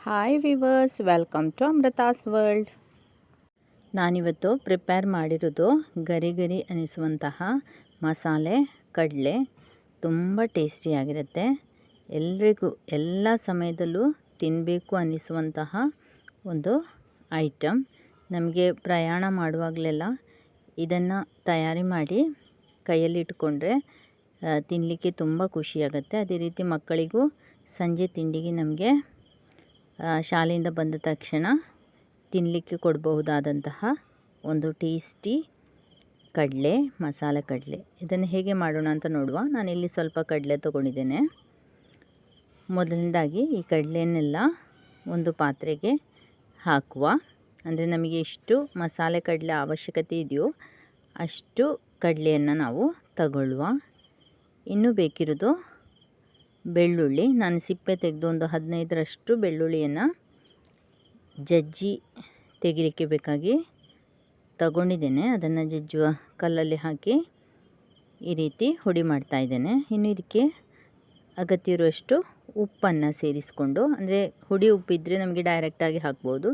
Hi viewers welcome to Amrutha's world ನಾನಿವತ್ತು prepare ಮಾಡಿರೋದು ಗರಿ ಗರಿ ಅನಿಸುವಂತಹ ಮಸಾಲೆ, ಕಡಲೆ. ತುಂಬ ಟೇಸ್ಟಿಯಾಗಿರುತ್ತೆ ಎಲ್ರಿಗೂ, ಎಲ್ಲ ಸಮಯದಲ್ಲೂ ತಿನ್ನಬೇಕು ಅನ್ನಿಸುವಂತಹ ಒಂದು ಐಟಮ್ ನಮಗೆ ಪ್ರಯಾಣ ಮಾಡುವಾಗಲೆಲ್ಲ ಇದನ್ನು ತಯಾರಿ ಮಾಡಿ ಕೈಯಲ್ಲಿಟ್ಕೊಂಡ್ರೆ ತಿನ್ನಲಿಕ್ಕೆ ತುಂಬ ಖುಷಿಯಾಗುತ್ತೆ. ಅದೇ ರೀತಿ ಮಕ್ಕಳಿಗೂ ಸಂಜೆ ತಿಂಡಿಗೆ ನಮಗೆ ಶಾಲೆಯಿಂದ ಬಂದ ತಕ್ಷಣ ತಿನ್ನಲಿಕ್ಕೆ ಕೊಡಬಹುದಾದಂತಹ ಒಂದು ಟೇಸ್ಟಿ ಕಡಲೆ, ಮಸಾಲೆ ಕಡಲೆ. ಇದನ್ನು ಹೇಗೆ ಮಾಡೋಣ ಅಂತ ನೋಡುವ. ನಾನಿಲ್ಲಿ ಸ್ವಲ್ಪ ಕಡಲೆ ತೊಗೊಂಡಿದ್ದೇನೆ. ಮೊದಲನೇದಾಗಿ ಈ ಕಡಲೆನೆಲ್ಲ ಒಂದು ಪಾತ್ರೆಗೆ ಹಾಕುವ. ಅಂದರೆ ನಮಗೆ ಎಷ್ಟು ಮಸಾಲೆ ಕಡಲೆ ಅವಶ್ಯಕತೆ ಇದೆಯೋ ಅಷ್ಟು ಕಡಲೆಯನ್ನು ನಾವು ತಗೊಳ್ಳುವ. ಇನ್ನೂ ಬೇಕಿರೋದು ಬೆಳ್ಳುಳ್ಳಿ. ನಾನು ಸಿಪ್ಪೆ ತೆಗೆದು ಒಂದು ಹದಿನೈದರಷ್ಟು ಬೆಳ್ಳುಳ್ಳಿಯನ್ನು ಜಜ್ಜಿ ತೆಗಿಲಿಕ್ಕೆ ಬೇಕಾಗಿ ತಗೊಂಡಿದ್ದೇನೆ. ಅದನ್ನು ಜಜ್ಜುವ ಕಲ್ಲಲ್ಲಿ ಹಾಕಿ ಈ ರೀತಿ ಹುಡಿ ಮಾಡ್ತಾ ಇದ್ದೇನೆ. ಇನ್ನು ಇದಕ್ಕೆ ಅಗತ್ಯ ಇರುವಷ್ಟು ಉಪ್ಪನ್ನು ಸೇರಿಸಿಕೊಂಡು, ಅಂದರೆ ಹುಡಿ ಉಪ್ಪಿದ್ದರೆ ನಮಗೆ ಡೈರೆಕ್ಟಾಗಿ ಹಾಕ್ಬೋದು.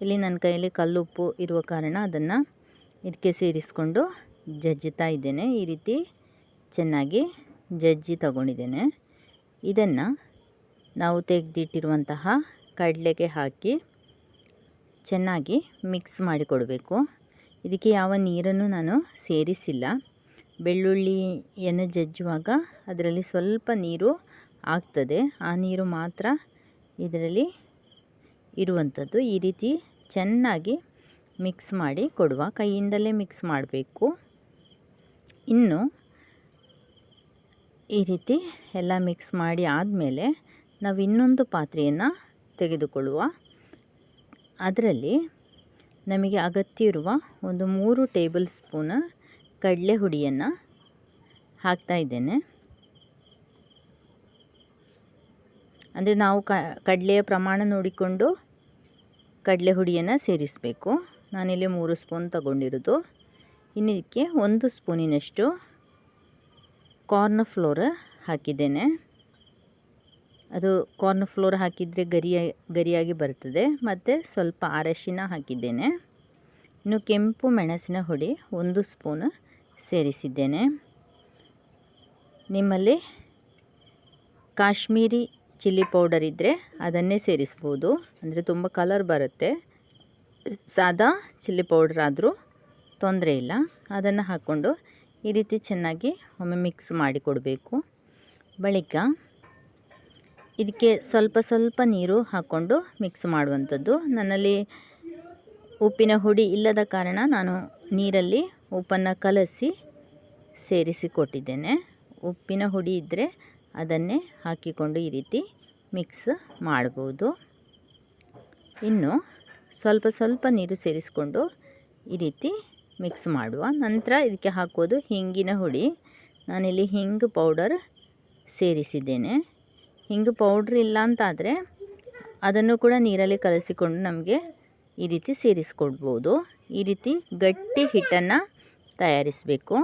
ಇಲ್ಲಿ ನನ್ನ ಕೈಯಲ್ಲಿ ಕಲ್ಲುಪ್ಪು ಇರುವ ಕಾರಣ ಅದನ್ನು ಇದಕ್ಕೆ ಸೇರಿಸ್ಕೊಂಡು ಜಜ್ಜುತ್ತಾ ಇದ್ದೇನೆ. ಈ ರೀತಿ ಚೆನ್ನಾಗಿ ಜಜ್ಜಿ ತಗೊಂಡಿದ್ದೇನೆ. ಇದನ್ನು ನಾವು ತೆಗೆದಿಟ್ಟಿರುವಂತಹ ಕಡಲೆಗೆ ಹಾಕಿ ಚೆನ್ನಾಗಿ ಮಿಕ್ಸ್ ಮಾಡಿಕೊಡಬೇಕು. ಇದಕ್ಕೆ ಯಾವ ನೀರನ್ನು ನಾನು ಸೇರಿಸಿಲ್ಲ. ಬೆಳ್ಳುಳ್ಳಿಯನ್ನು ಜಜ್ಜುವಾಗ ಅದರಲ್ಲಿ ಸ್ವಲ್ಪ ನೀರು ಆಗ್ತದೆ. ಆ ನೀರು ಮಾತ್ರ ಇದರಲ್ಲಿ ಇರುವಂಥದ್ದು. ಈ ರೀತಿ ಚೆನ್ನಾಗಿ ಮಿಕ್ಸ್ ಮಾಡಿ ಕೊಡುವ. ಕೈಯಿಂದಲೇ ಮಿಕ್ಸ್ ಮಾಡಬೇಕು. ಇನ್ನು ಈ ರೀತಿ ಎಲ್ಲ ಮಿಕ್ಸ್ ಮಾಡಿ ಆದಮೇಲೆ ನಾವು ಇನ್ನೊಂದು ಪಾತ್ರೆಯನ್ನು ತೆಗೆದುಕೊಳ್ಳುವ. ಅದರಲ್ಲಿ ನಮಗೆ ಅಗತ್ಯ ಇರುವ ಒಂದು ಮೂರು ಟೇಬಲ್ ಸ್ಪೂನ ಕಡಲೆ ಹುಡಿಯನ್ನು ಹಾಕ್ತಾ ಇದ್ದೇನೆ. ಅಂದರೆ ನಾವು ಕ ಕಡಲೆಯ ಪ್ರಮಾಣ ನೋಡಿಕೊಂಡು ಕಡಲೆ ಹುಡಿಯನ್ನು ಸೇರಿಸಬೇಕು. ನಾನಿಲ್ಲಿ ಮೂರು ಸ್ಪೂನ್ ತಗೊಂಡಿರೋದು. ಇನ್ನಿದಕ್ಕೆ ಒಂದು ಸ್ಪೂನಿನಷ್ಟು ಕಾರ್ನ್ ಫ್ಲೋರ್ ಹಾಕಿದ್ದೇನೆ. ಅದು ಕಾರ್ನ್ ಫ್ಲೋರ್ ಹಾಕಿದರೆ ಗರಿಯ ಗರಿಯಾಗಿ ಬರ್ತದೆ. ಮತ್ತು ಸ್ವಲ್ಪ ಅರಶಿನ ಹಾಕಿದ್ದೇನೆ. ಇನ್ನು ಕೆಂಪು ಮೆಣಸಿನ ಹುಡಿ ಒಂದು ಸ್ಪೂನ್ ಸೇರಿಸಿದ್ದೇನೆ. ನಿಮ್ಮಲ್ಲಿ ಕಾಶ್ಮೀರಿ ಚಿಲ್ಲಿ ಪೌಡರ್ ಇದ್ದರೆ ಅದನ್ನೇ ಸೇರಿಸ್ಬೋದು. ಅಂದರೆ ತುಂಬ ಕಲರ್ ಬರುತ್ತೆ. ಸಾದಾ ಚಿಲ್ಲಿ ಪೌಡರ್ ಆದರೂ ತೊಂದರೆ ಇಲ್ಲ. ಅದನ್ನು ಹಾಕ್ಕೊಂಡು ಈ ರೀತಿ ಚೆನ್ನಾಗಿ ಒಮ್ಮೆ ಮಿಕ್ಸ್ ಮಾಡಿ ಕೊಡಬೇಕು. ಬಳಿಕ ಇದಕ್ಕೆ ಸ್ವಲ್ಪ ಸ್ವಲ್ಪ ನೀರು ಹಾಕ್ಕೊಂಡು ಮಿಕ್ಸ್ ಮಾಡುವಂಥದ್ದು. ನನ್ನಲ್ಲಿ ಉಪ್ಪಿನ ಹುಡಿ ಇಲ್ಲದ ಕಾರಣ ನಾನು ನೀರಲ್ಲಿ ಉಪ್ಪನ್ನು ಕಲಸಿ ಸೇರಿಸಿ ಕೊಟ್ಟಿದ್ದೇನೆ. ಉಪ್ಪಿನ ಹುಡಿ ಇದ್ದರೆ ಅದನ್ನೇ ಹಾಕಿಕೊಂಡು ಈ ರೀತಿ ಮಿಕ್ಸ್ ಮಾಡ್ಬೋದು. ಇನ್ನು ಸ್ವಲ್ಪ ಸ್ವಲ್ಪ ನೀರು ಸೇರಿಸಿಕೊಂಡು ಈ ರೀತಿ ಮಿಕ್ಸ್ ಮಾಡುವ. ನಂತರ ಇದಕ್ಕೆ ಹಾಕೋದು ಹಿಂಗಿನ ಹುಡಿ ನಾನಿಲ್ಲಿ ಹಿಂಗು ಪೌಡರ್ ಸೇರಿಸಿದ್ದೇನೆ. ಹಿಂಗು ಪೌಡ್ರ್ ಇಲ್ಲ ಅಂತಾದರೆ ಅದನ್ನು ಕೂಡ ನೀರಲ್ಲಿ ಕಲಸಿಕೊಂಡು ನಮಗೆ ಈ ರೀತಿ ಸೇರಿಸ್ಕೊಡ್ಬೋದು. ಈ ರೀತಿ ಗಟ್ಟಿ ಹಿಟ್ಟನ್ನು ತಯಾರಿಸಬೇಕು.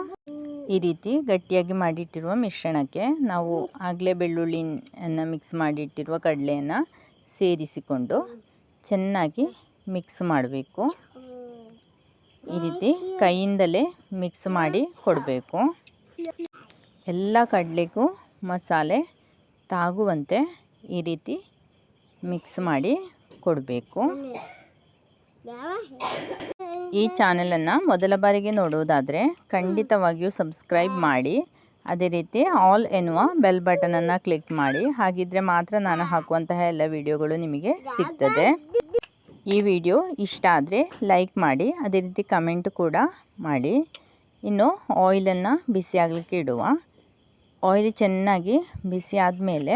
ಈ ರೀತಿ ಗಟ್ಟಿಯಾಗಿ ಮಾಡಿಟ್ಟಿರುವ ಮಿಶ್ರಣಕ್ಕೆ ನಾವು ಆಗಲೇ ಬೆಳ್ಳುಳ್ಳಿಯನ್ನು ಮಿಕ್ಸ್ ಮಾಡಿಟ್ಟಿರುವ ಕಡಲೆಯನ್ನು ಸೇರಿಸಿಕೊಂಡು ಚೆನ್ನಾಗಿ ಮಿಕ್ಸ್ ಮಾಡಬೇಕು. ಈ ರೀತಿ ಕೈಯಿಂದಲೇ ಮಿಕ್ಸ್ ಮಾಡಿ ಕೊಡಬೇಕು. ಎಲ್ಲ ಕಡಲೆಗೂ ಮಸಾಲೆ ತಾಗುವಂತೆ ಈ ರೀತಿ ಮಿಕ್ಸ್ ಮಾಡಿ ಕೊಡಬೇಕು. ಈ ಚಾನಲನ್ನು ಮೊದಲ ಬಾರಿಗೆ ನೋಡುವುದಾದರೆ ಖಂಡಿತವಾಗಿಯೂ ಸಬ್ಸ್ಕ್ರೈಬ್ ಮಾಡಿ, ಅದೇ ರೀತಿ ಆಲ್ ಎನ್ನುವ ಬೆಲ್ ಬಟನನ್ನು ಕ್ಲಿಕ್ ಮಾಡಿ. ಹಾಗಿದ್ರೆ ಮಾತ್ರ ನಾನು ಹಾಕುವಂತಹ ಎಲ್ಲ ವಿಡಿಯೋಗಳು ನಿಮಗೆ ಸಿಗ್ತದೆ. ಈ ವಿಡಿಯೋ ಇಷ್ಟ ಆದರೆ ಲೈಕ್ ಮಾಡಿ, ಅದೇ ರೀತಿ ಕಮೆಂಟ್ ಕೂಡ ಮಾಡಿ. ಇನ್ನು ಆಯಿಲನ್ನು ಬಿಸಿ ಆಗಲಿಕ್ಕೆ ಇಡುವ. ಆಯಿಲ್ ಚೆನ್ನಾಗಿ ಬಿಸಿ ಆದಮೇಲೆ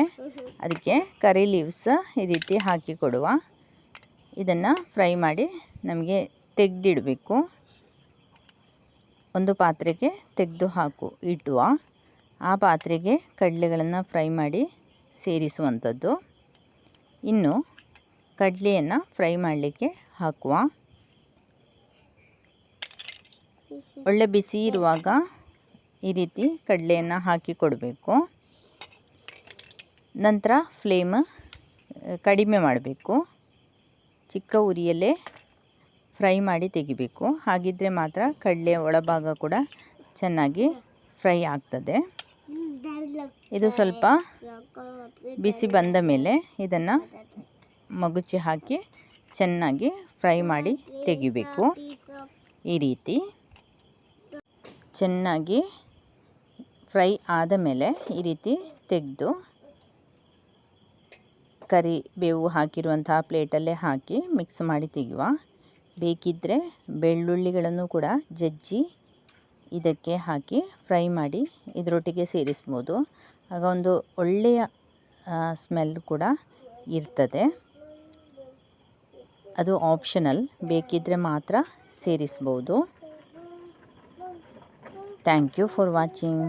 ಅದಕ್ಕೆ ಕರಿ ಲೀವ್ಸ್ ಈ ರೀತಿ ಹಾಕಿ ಕೊಡುವ. ಇದನ್ನು ಫ್ರೈ ಮಾಡಿ ನಮಗೆ ತೆಗೆದಿಡಬೇಕು. ಒಂದು ಪಾತ್ರೆಗೆ ತೆಗೆದು ಹಾಕು ಇಟ್ಟುವ ಆ ಪಾತ್ರೆಗೆ ಕಡಲೆಗಳನ್ನು ಫ್ರೈ ಮಾಡಿ ಸೇರಿಸುವಂಥದ್ದು. ಇನ್ನು ಕಡಲೆಯನ್ನು ಫ್ರೈ ಮಾಡಲಿಕ್ಕೆ ಹಾಕುವ. ಒಳ್ಳೆ ಬಿಸಿ ಇರುವಾಗ ಈ ರೀತಿ ಕಡಲೆಯನ್ನು ಹಾಕಿ ಕೊಡಬೇಕು. ನಂತರ ಫ್ಲೇಮ್ ಕಡಿಮೆ ಮಾಡಬೇಕು. ಚಿಕ್ಕ ಉರಿಯಲ್ಲೇ ಫ್ರೈ ಮಾಡಿ ತೆಗಿಬೇಕು. ಹಾಗಿದ್ದರೆ ಮಾತ್ರ ಕಡಲೆ ಒಳಭಾಗ ಕೂಡ ಚೆನ್ನಾಗಿ ಫ್ರೈ ಆಗ್ತದೆ. ಇದು ಸ್ವಲ್ಪ ಬಿಸಿ ಬಂದ ಮೇಲೆ ಇದನ್ನು ಮಗುಚಿ ಹಾಕಿ ಚೆನ್ನಾಗಿ ಫ್ರೈ ಮಾಡಿ ತೆಗಿಬೇಕು. ಈ ರೀತಿ ಚೆನ್ನಾಗಿ ಫ್ರೈ ಆದ ಮೇಲೆ ಈ ರೀತಿ ತೆಗೆದು ಕರಿ ಬೇವು ಹಾಕಿರುವಂತಹ ಪ್ಲೇಟಲ್ಲೇ ಹಾಕಿ ಮಿಕ್ಸ್ ಮಾಡಿ ತೆಗೆಯುವ. ಬೇಕಿದ್ದರೆ ಬೆಳ್ಳುಳ್ಳಿಗಳನ್ನು ಕೂಡ ಜಜ್ಜಿ ಇದಕ್ಕೆ ಹಾಕಿ ಫ್ರೈ ಮಾಡಿ ಇದರೊಟ್ಟಿಗೆ ಸೇರಿಸ್ಬೋದು. ಆಗ ಒಂದು ಒಳ್ಳೆಯ ಸ್ಮೆಲ್ ಕೂಡ ಇರ್ತದೆ. ಅದು ಆಪ್ಷನಲ್ ಬೇಕಿದ್ದರೆ ಮಾತ್ರ ಸೇರಿಸ್ಬೋದು. Thank you for watching